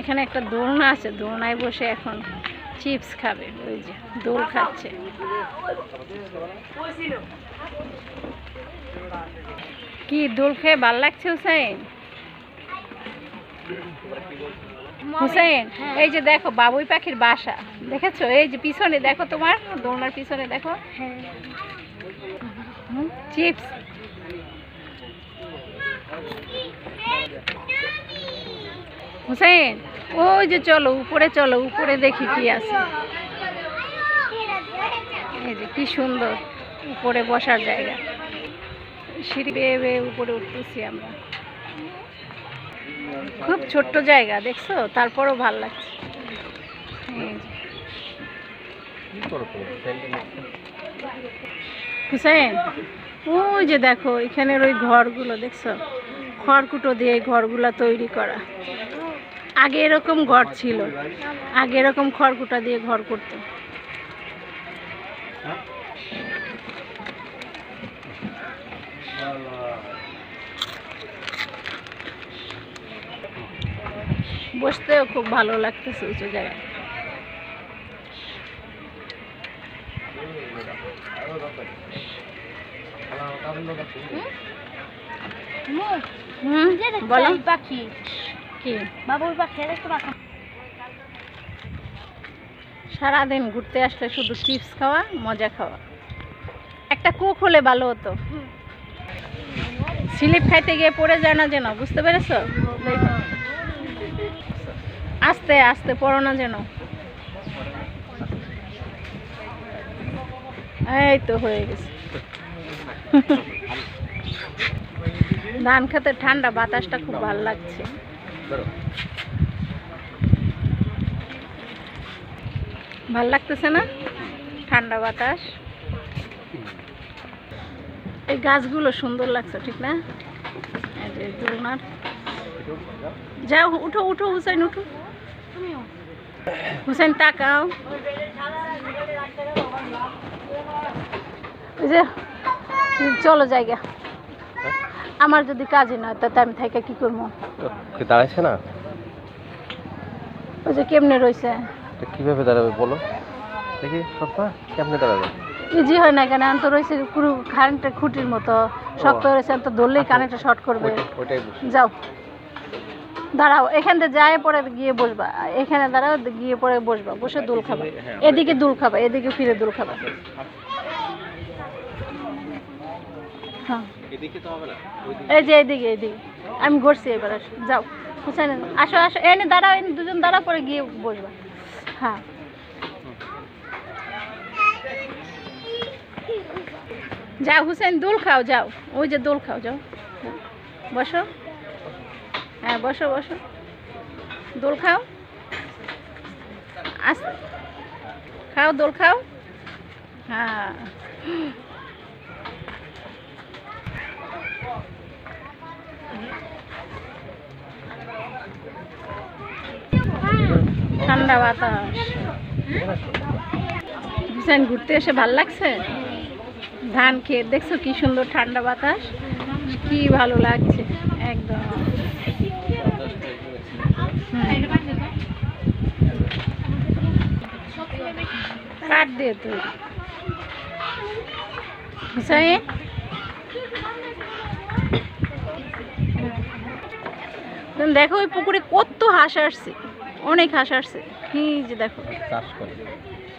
এখানে একটা দোলনা আছে, দোলনায় বসে এখন চিপস খাবে। ওই যে, দোল খাচ্ছে। কি, দোল খেয়ে ভালো লাগছে হুসাইন? হুসাইন, এই যে দেখো, বাবুই পাখির বাসা। দেখেছ? এই যে পিছনে দেখো তোমার, দোলনার পিছনে দেখো। চিপস। হুসাইন ওই যে চলো, উপরে চলো, উপরে দেখি কি আছে। এই যে কি সুন্দর, উপরে বসার জায়গা। সিঁড়ি বেয়ে বেয়ে উপরে উঠতেছি আমরা। খুব ছোট্ট জায়গা, দেখছ? তারপরও ভালো লাগছে। হুসাইন ওই যে দেখো, এখানের ওই ঘরগুলো, দেখছ? খড়কুটো দিয়ে ঘরগুলো তৈরি করা। আগে এরকম ঘর ছিল। আগে এরকম খড়কুটা দিয়ে ঘর করতো। বসতেও খুব ভালো লাগতেছে উঁচু জায়গায়। হুম? বলো। পাখি। কি? বাবুর পাখি সারাদিন ঘুরতে আসলে শুধু চিপস খাওয়া মজা খাওয়া। একটা কুক হলে ভালো হতো। স্লিপ খাইতে গিয়ে পড়ে যায় না যেন বুঝতে পেরেছ? আস্তে আস্তে পড়ো না যেন। এই তো হয়ে গেছে। ধান খেতে ঠান্ডা বাতাসটা খুব ভালো লাগছে। ভালো লাগতেছে না? ঠান্ডা বাতাস। এই গাছগুলো সুন্দর লাগছে ঠিক না? দোলনার। যাও উঠো উঠো হুসাইন উঠো। হুসাইন তাকাও। যে চলো জায়গা। আমার যদি কাজে না তাতে আমি থাইকা কি করব? দাঁড়াইছে না? ওই যে কেমনে রয়েছে কীভাবে দাঁড়াবে বলো? দেখি সপ্তাহ কেমনে দাঁড়াবে? ইজি হয় না কেন তো রয়েছে পুরো কারেন্টের খুঁটির মতো। শক্ত রয়েছে তো ধরলেই কারেন্টটা শর্ট করবে। যাও। দাঁড়াও এখান থেকে যায় পরে গিয়ে বসবা। এখানে দাঁড়াও গিয়ে পরে বসবা। বসে দুল খাবা। হ্যাঁ, এদিকে দুল খাবা এদিকে ফিরে দুল খাবা হ্যাঁ এদিকে তো হবে না এই যে এদিকে এদিকে। আমি ঘুরছি এবার যাও হুসাইন আসো আসো। এনে দাঁড়াও এনে দুজন দাঁড়া পরে গিয়ে বসবা। হ্যাঁ। যাও হুসেন দোল খাও যাও। ওই যে দোল খাও যাও। বসো। হ্যাঁ বসো বসো। দোল খাও। আস খাও দোল খাও। হ্যাঁ। ঠান্ডা বাতাস। হুসেন, ঘুরতে এসে ভালো লাগছে? ধান খেয়ে, দেখছ কি সুন্দর ঠান্ডা বাতাস? কি ভালো লাগছে। একদম। কাট দিয়ে তুই। হুসাইন দেখো, ওই পুকুরে কত হাঁস আসছে। অনেক হাঁস আসছে। এই যে দেখো। চাষ করে।